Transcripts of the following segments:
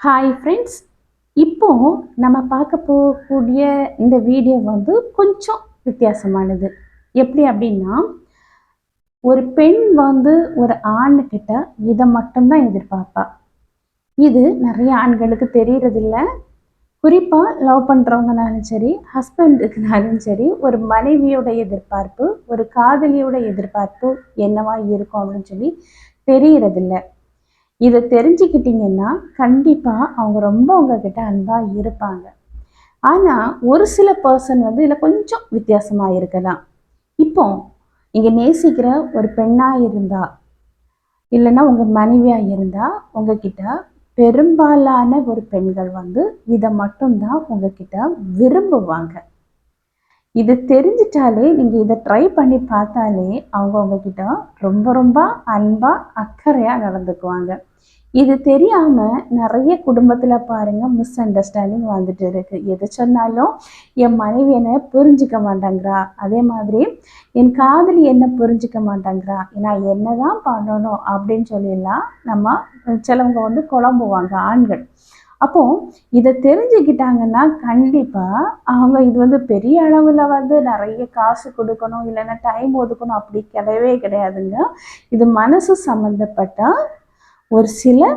Hi friends இப்போ நம்ம பார்க்க போகக்கூடிய இந்த வீடியோ வந்து கொஞ்சம் வித்தியாசமானது. எப்படி அப்படின்னா ஒரு பெண் வந்து ஒரு ஆண்கிட்ட இதை மட்டும்தான் எதிர்பார்ப்பா. இது நிறைய ஆண்களுக்கு தெரியறதில்ல. குறிப்பாக லவ் பண்ணுறவங்கனாலும் சரி ஹஸ்பண்டுக்குனாலும் சரி ஒரு மனைவியோட எதிர்பார்ப்பு ஒரு காதலியோட எதிர்பார்ப்பு என்னவா இருக்கும் அப்படின்னு சொல்லி தெரியறதில்லை. இதை தெரிஞ்சுக்கிட்டிங்கன்னா கண்டிப்பாக அவங்க ரொம்ப உங்ககிட்ட அன்பாக இருப்பாங்க. ஆனால் ஒரு சில பர்சன் வந்து இதில் கொஞ்சம் வித்தியாசமாக இருக்கலாம். இப்போ நீங்கள் நேசிக்கிற ஒரு பெண்ணாக இருந்தா இல்லைன்னா உங்கள் மனைவியாக இருந்தால் உங்ககிட்ட பெரும்பாலான ஒரு பெண்கள் வந்து இதை மட்டும்தான் உங்ககிட்ட விரும்புவாங்க. இது தெரிஞ்சிட்டாலே நீங்கள் இதை ட்ரை பண்ணி பார்த்தாலே அவங்க கிட்ட ரொம்ப ரொம்ப அன்பாக அக்கறையாக நடந்துக்குவாங்க. இது தெரியாமல் நிறைய குடும்பத்தில் பாருங்கள் மிஸ் அண்டர்ஸ்டாண்டிங் வந்துட்டு இருக்கு. எது சொன்னாலும் என் மனைவி என்னை புரிஞ்சிக்க மாட்டேங்கிறா. அதே மாதிரி என் காதலி என்ன புரிஞ்சிக்க மாட்டேங்கிறா. நான் என்ன தான் பண்ணணும்? அப்படின்னு சொல்லிடலாம் நம்ம சிலவங்க வந்து குழம்புவாங்க ஆண்கள். அப்போ இதை தெரிஞ்சுக்கிட்டாங்கன்னா கண்டிப்பாக அவங்க இது வந்து பெரிய அளவில் வந்து நிறைய காசு கொடுக்கணும் இல்லைன்னா டைம் ஒதுக்கணும் அப்படி கிடையவே கிடையாதுங்க. இது மனசு சம்மந்தப்பட்ட ஒரு சில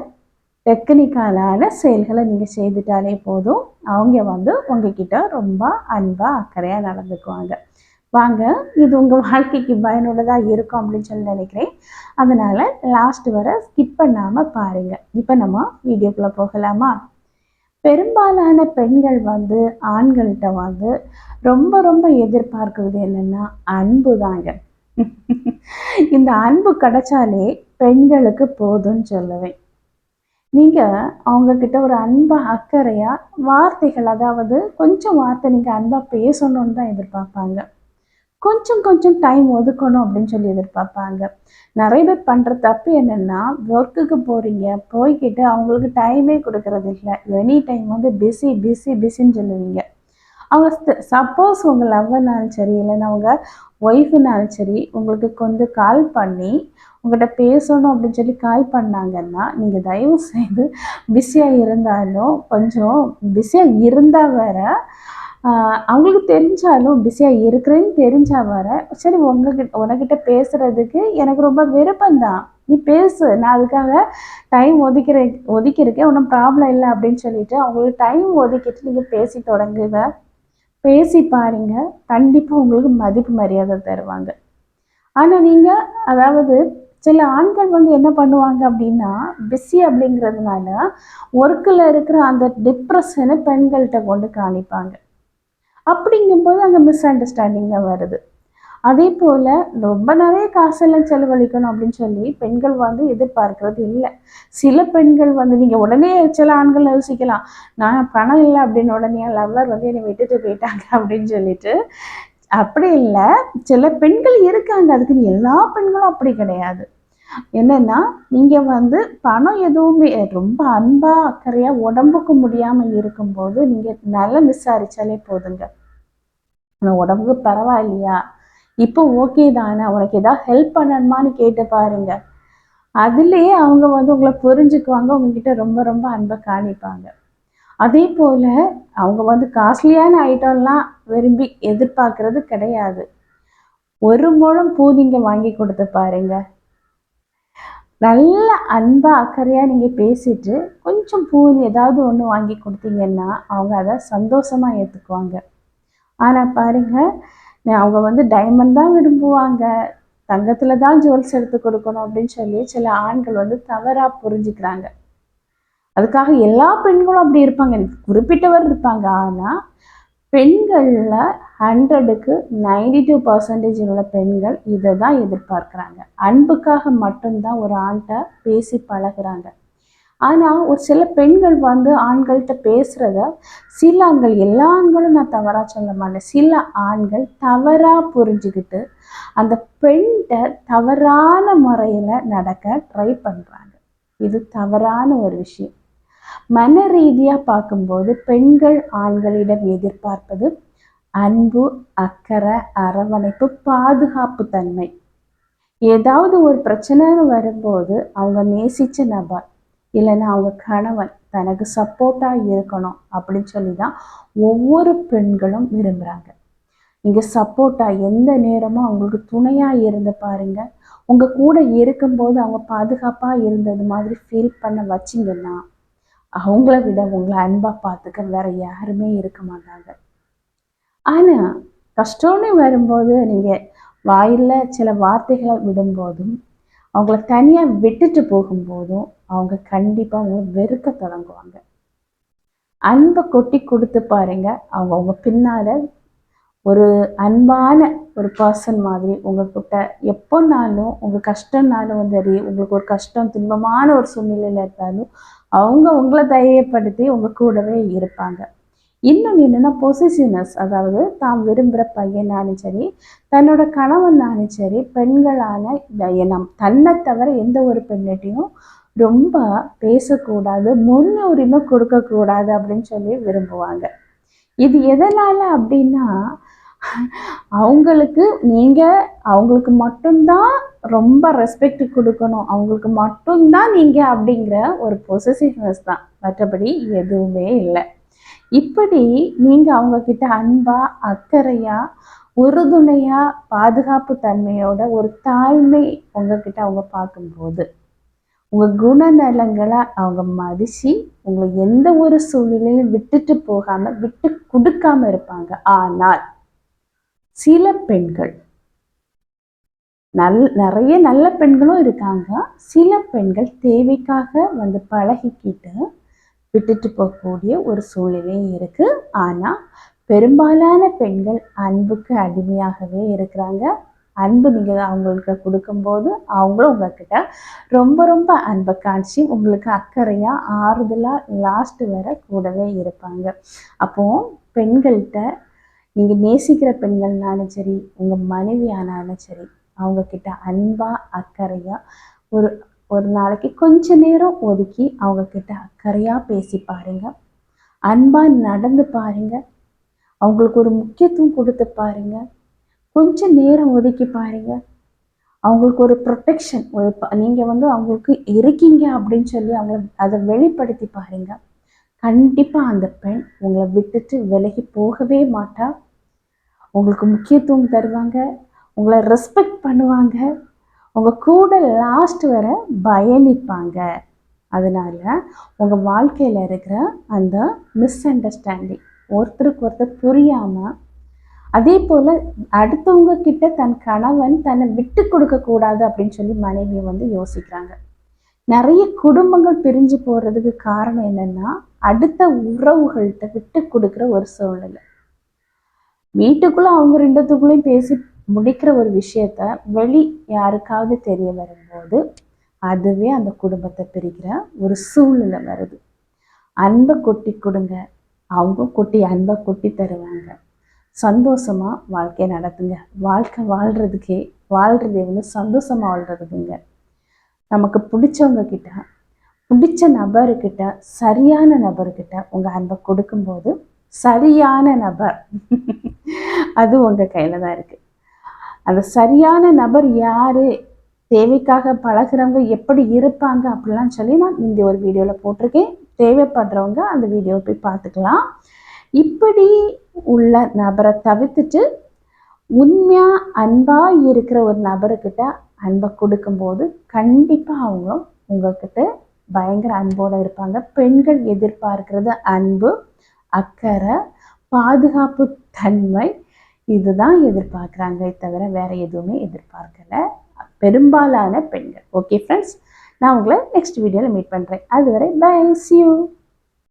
டெக்னிக்கலான செயல்களை நீங்கள் செய்துட்டாலே போதும். அவங்க வந்து உங்ககிட்ட ரொம்ப அன்பாக அக்கறையாக நடந்துக்குவாங்க. வாங்க இது உங்கள் வாழ்க்கைக்கு பயனுள்ளதாக இருக்கும் அப்படின்னு சொல்லி நினைக்கிறேன். அதனால் லாஸ்ட் வரை ஸ்கிப் பண்ணாமல் பாருங்கள் இப்போ நம்ம வீடியோக்குள்ளே போகலாமா? பெரும்பாலான பெண்கள் வந்து ஆண்கள்கிட்ட வந்து ரொம்ப ரொம்ப எதிர்பார்க்குறது என்னென்னா அன்பு தாங்க. இந்த அன்பு கிடைச்சாலே பெண்களுக்கு போதும்னு சொல்லுவேன். நீங்கள் அவங்கக்கிட்ட ஒரு அன்பாக அக்கறையாக வார்த்தைகள் அதாவது கொஞ்சம் வார்த்தை நீங்கள் அன்பாக பேசணும்னு தான் எதிர்பார்ப்பாங்க. கொஞ்சம் கொஞ்சம் டைம் ஒதுக்கணும் அப்படின்னு சொல்லி எதிர்பார்ப்பாங்க. நிறைய பேர் பண்ணுற தப்பு என்னென்னா ஒர்க்குக்கு போகிறீங்க போய்கிட்டு அவங்களுக்கு டைமே கொடுக்கறது இல்லை. எனி டைம் வந்து பிஸி பிஸி பிஸின்னு சொல்லுவீங்க. அவங்க சப்போஸ் உங்கள் லவ்வர்னாலும் சரி இல்லைன்னா அவங்க ஒய்ஃபுனாலும் சரி உங்களுக்கு கொஞ்சம் கால் பண்ணி உங்கள்கிட்ட பேசணும் அப்படின்னு சொல்லி கால் பண்ணாங்கன்னா நீங்கள் தயவு செய்து பிஸியாக இருந்தாலும் கொஞ்சம் பிஸியாக இருந்தால் வேற அவங்களுக்கு தெரிஞ்சாலும் பிஸியாக இருக்கிறேன்னு தெரிஞ்சால் வர சரி உங்ககிட்ட உனக்கிட்ட பேசுகிறதுக்கு எனக்கு ரொம்ப விருப்பம்தான். நீ பேசு நான் அதுக்காக டைம் ஒதுக்கிற ஒதுக்கியிருக்கேன் ஒன்றும் ப்ராப்ளம் இல்லை அப்படின்னு சொல்லிட்டு அவங்களுக்கு டைம் ஒதுக்கிட்டு நீங்கள் பேசி தொடங்குங்க. பேசி பாருங்க கண்டிப்பாக உங்களுக்கு மதிப்பு மரியாதை தருவாங்க. ஆனால் நீங்கள் அதாவது சில ஆண்கள் வந்து என்ன பண்ணுவாங்க அப்படின்னா பிஸி அப்படிங்கிறதுனால ஒர்க்கில் இருக்கிற அந்த டிப்ரெஷனை பெண்கள்கிட்ட கொண்டு காணிப்பாங்க. அப்படிங்கும்போது அங்கே மிஸ் அண்டர்ஸ்டாண்டிங் தான் வருது. அதே போல் ரொம்ப நிறைய காசெல்லாம் செலவழிக்கணும் அப்படின்னு சொல்லி பெண்கள் வந்து எதிர்பார்க்கறது இல்லை. சில பெண்கள் வந்து நீங்கள் உடனே சில ஆண்கள் யோசிக்கலாம். நான் பணம் இல்லை அப்படின்னு உடனே லவ்வர் வந்து என்னை விட்டுட்டு போயிட்டாங்க அப்படின்னு சொல்லிட்டு. அப்படி இல்லை. சில பெண்கள் இருக்காங்க. அதுக்கு எல்லா பெண்களும் அப்படி கிடையாது. என்னென்னா நீங்கள் வந்து பணம் எதுவுமே ரொம்ப அன்பாக அக்கறையாக உடம்புக்கு முடியாமல் இருக்கும்போது நீங்கள் நல்லா விசாரித்தாலே போதுங்க. உடம்புக்கு பரவாயில்லையா? இப்போ ஓகே தானே? உனக்கு ஏதாவது ஹெல்ப் பண்ணணுமான்னு கேட்டு பாருங்க. அதுலேயே அவங்க வந்து உங்களை புரிஞ்சுக்குவாங்க. உங்ககிட்ட ரொம்ப ரொம்ப அன்பை காணிப்பாங்க. அதே போல் அவங்க வந்து காஸ்ட்லியான ஐட்டம்லாம் விரும்பி எதிர்பார்க்கறது கிடையாது. ஒரு முழம் பூ நீங்கள் வாங்கி கொடுத்து பாருங்க. நல்ல அன்பாக அக்கறையாக நீங்கள் பேசிட்டு கொஞ்சம் பூ ஏதாவது ஒன்று வாங்கி கொடுத்தீங்கன்னா அவங்க அதை சந்தோஷமாக ஏற்றுக்குவாங்க ஆனால் பாருங்கள் அவங்க வந்து டைமண்ட் தான் விரும்புவாங்க. தங்கத்தில் தான் ஜுவல்ஸ் எடுத்து கொடுக்கணும் அப்படின்னு சொல்லி சில ஆண்கள் வந்து தவறாக புரிஞ்சுக்கிறாங்க. அதுக்காக எல்லா பெண்களும் அப்படி இருப்பாங்க. குறிப்பிட்டவர் இருப்பாங்க. ஆனால் பெண்களில் ஹண்ட்ரடுக்கு நைன்டி டூ பர்சன்டேஜ் உள்ள பெண்கள் இதை தான் எதிர்பார்க்குறாங்க. அன்புக்காக மட்டும்தான் ஒரு ஆண்கிட்ட பேசி பழகிறாங்க. ஆனால் ஒரு சில பெண்கள் வந்து ஆண்கள்கிட்ட பேசுகிறத சில ஆண்கள் எல்லா ஆண்களும் நான் தவறாக சொல்ல மாட்டேன். சில ஆண்கள் தவறாக புரிஞ்சுக்கிட்டு அந்த பெண்கிட்ட தவறான முறையில் நடக்க ட்ரை பண்ணுறாங்க இது தவறான ஒரு விஷயம். மன ரீதியாக பார்க்கும்போது பெண்கள் ஆண்களிடம் எதிர்பார்ப்பது அன்பு அக்கறை அரவணைப்பு பாதுகாப்பு தன்மை. ஏதாவது ஒரு பிரச்சனைன்னு வரும்போது அவங்க நேசித்த நபர் இல்லைன்னா அவங்க கணவன் தனக்கு சப்போர்ட்டாக இருக்கணும் அப்படின்னு சொல்லி தான் ஒவ்வொரு பெண்களும் விரும்புகிறாங்க இங்கே சப்போர்ட்டாக எந்த நேரமும் அவங்களுக்கு துணையாக இருந்து பாருங்க. உங்கள் கூட இருக்கும்போது அவங்க பாதுகாப்பாக இருந்தது மாதிரி ஃபீல் பண்ண வச்சிங்கன்னா அவங்கள விட உங்களை அன்பாக பார்த்துக்க வேற யாருமே இருக்க மாட்டாங்க. ஆனால் கஷ்டம்னு வரும்போது நீங்கள் வாயில் சில வார்த்தைகளை விடும்போதும் அவங்கள தனியாக விட்டுட்டு போகும்போதும் அவங்க கண்டிப்பாக அவங்கள வெறுக்க தொடங்குவாங்க. அன்பை கொட்டி கொடுத்து பாருங்க அவங்க அவங்க பின்னால் ஒரு அன்பான ஒரு பர்சன் மாதிரி உங்ககிட்ட எப்போனாலும் உங்கள் கஷ்டம்னாலும் சரி உங்களுக்கு ஒரு கஷ்டம் துன்பமான ஒரு சூழ்நிலையில் இருந்தாலும் அவங்க உங்களை தைரியப்படுத்தி உங்கள் கூடவே இருப்பாங்க. இன்னொன்று என்னென்னா பொசிசிவ்னஸ் அதாவது தான் விரும்புகிற பையனாலும் சரி தன்னோட கணவனாலும் சரி பெண்களான நம் தன்னை தவிர எந்த ஒரு பெண்ணிட்டையும் ரொம்ப பேசக்கூடாது முன்னுரிமை கொடுக்கக்கூடாது அப்படின்னு சொல்லி விரும்புவாங்க. இது எதனால் அப்படின்னா அவங்களுக்கு நீங்கள் அவங்களுக்கு மட்டும்தான் ரொம்ப ரெஸ்பெக்ட் கொடுக்கணும். அவங்களுக்கு மட்டும்தான் நீங்கள் அப்படிங்கிற ஒரு பொசிசிவ்னஸ் தான். மற்றபடி எதுவுமே இல்லை. இப்படி நீங்கள் அவங்கக்கிட்ட அன்பாக அக்கறையாக உறுதுணையாக பாதுகாப்பு தன்மையோட ஒரு தாய்மை உங்ககிட்ட அவங்க பார்க்கும்போது உங்கள் குணநலங்களை அவங்க மதித்து உங்களை எந்த ஒரு சூழ்நிலையும் விட்டுட்டு போகாமல் விட்டு கொடுக்காம இருப்பாங்க. ஆனால் சில பெண்கள் நல் நிறைய நல்ல பெண்களும் இருக்காங்க. சில பெண்கள் தேவைக்காக வந்து பழகிக்கிட்டு விட்டுட்டு போகக்கூடிய ஒரு சூழ்நிலை இருக்கு. ஆனால் பெரும்பாலான பெண்கள் அன்புக்கு அடிமையாகவே இருக்கிறாங்க. அன்பு நீங்கள் அவங்களுக்கு கொடுக்கும்போது அவங்களும் உங்ககிட்ட ரொம்ப ரொம்ப அன்பை காட்சி உங்களுக்கு அக்கறையாக ஆறுதலாக லாஸ்ட்டு வர கூடவே இருப்பாங்க. அப்போது பெண்கள்கிட்ட நீங்கள் நேசிக்கிற பெண்கள்னாலும் சரி உங்கள் மனைவி ஆனாலும் சரி அவங்கக்கிட்ட அன்பாக அக்கறையாக ஒரு ஒரு நாளைக்கு கொஞ்ச நேரம் ஒதுக்கி அவங்கக்கிட்ட அக்கறையாக பேசி பாருங்க. அன்பாக நடந்து பாருங்க. அவங்களுக்கு ஒரு முக்கியத்துவம் கொடுத்து பாருங்க. கொஞ்சம் நேரம் ஒதுக்கி பாருங்க. அவங்களுக்கு ஒரு ப்ரொட்டெக்ஷன் ஒரு நீங்கள் வந்து அவங்களுக்கு இருக்கீங்க அப்படின்னு சொல்லி அவங்கள அதை வெளிப்படுத்தி பாருங்க. கண்டிப்பாக அந்த பெண் உங்களை விட்டுட்டு விலகி போகவே மாட்டா. உங்களுக்கு முக்கியத்துவம் தருவாங்க. உங்களை ரெஸ்பெக்ட் பண்ணுவாங்க. உங்கள் கூட லாஸ்ட் வர பயணிப்பாங்க. அதனால் உங்கள் வாழ்க்கையில் இருக்கிற அந்த மிஸ் அண்டர்ஸ்டாண்டிங் ஒருத்தருக்கு ஒருத்தர் புரியாமல் அதே போல் அடுத்தவங்க கிட்ட தன் கணவன் தன்னை விட்டு கொடுக்கக்கூடாது அப்படின்னு சொல்லி மனைவி வந்து யோசிக்கிறாங்க. நிறைய குடும்பங்கள் பிரிஞ்சு போகிறதுக்கு காரணம் என்னென்னா அடுத்த உறவுகள்கிட்ட விட்டு கொடுக்குற ஒரு சூழ்நிலை. வீட்டுக்குள்ளே அவங்க ரெண்டுத்துக்குள்ளேயும் பேசி முடிக்கிற ஒரு விஷயத்த வெளி யாருக்காவது தெரிய வரும்போது அதுவே அந்த குடும்பத்தை பிரிக்கிற ஒரு சூழ்நிலை வருது. அன்பை கொட்டி கொடுங்க. அவங்க கொட்டி அன்பை கொட்டி தருவாங்க. சந்தோஷமாக வாழ்க்கையை நடத்துங்க. வாழ்க்கை வாழ்கிறதுக்கே வாழ்கிறது எவ்வளோ சந்தோஷமாக வாழ்கிறதுக்குங்க நமக்கு பிடிச்சவங்க கிட்ட பிடிச்ச நபர்கிட்ட சரியான நபர்கிட்ட உங்கள் அன்பை கொடுக்கும்போது சரியான நபர். அது உங்கள் கையில் தான் இருக்குது அந்த சரியான நபர் யார்? தேவைக்காக பழகிறவங்க எப்படி இருப்பாங்க? அப்படிலாம் சொல்லி நான் இந்த ஒரு வீடியோவில் போட்டிருக்கேன். தேவைப்படுறவங்க அந்த வீடியோவை போய் பார்த்துக்கலாம். இப்படி உள்ள நபரை தவிர்த்துட்டு உண்மையாக அன்பாக இருக்கிற ஒரு நபருக்கிட்ட அன்பை கொடுக்கும்போது கண்டிப்பாக அவங்க உங்ககிட்ட பயங்கர அன்போடு இருப்பாங்க. பெண்கள் எதிர்பார்க்கிறது அன்பு. அக்கறை பாதுகாப்பு தன்மை இதுதான் எதிர்பார்க்குறாங்க தவிர வேறு எதுவுமே எதிர்பார்க்கலை. பெரும்பாலான பெண்கள். ஓகே ஃப்ரெண்ட்ஸ் நான் உங்களை நெக்ஸ்ட் வீடியோவில் மீட் பண்ணுறேன் அதுவரை பை சி யூ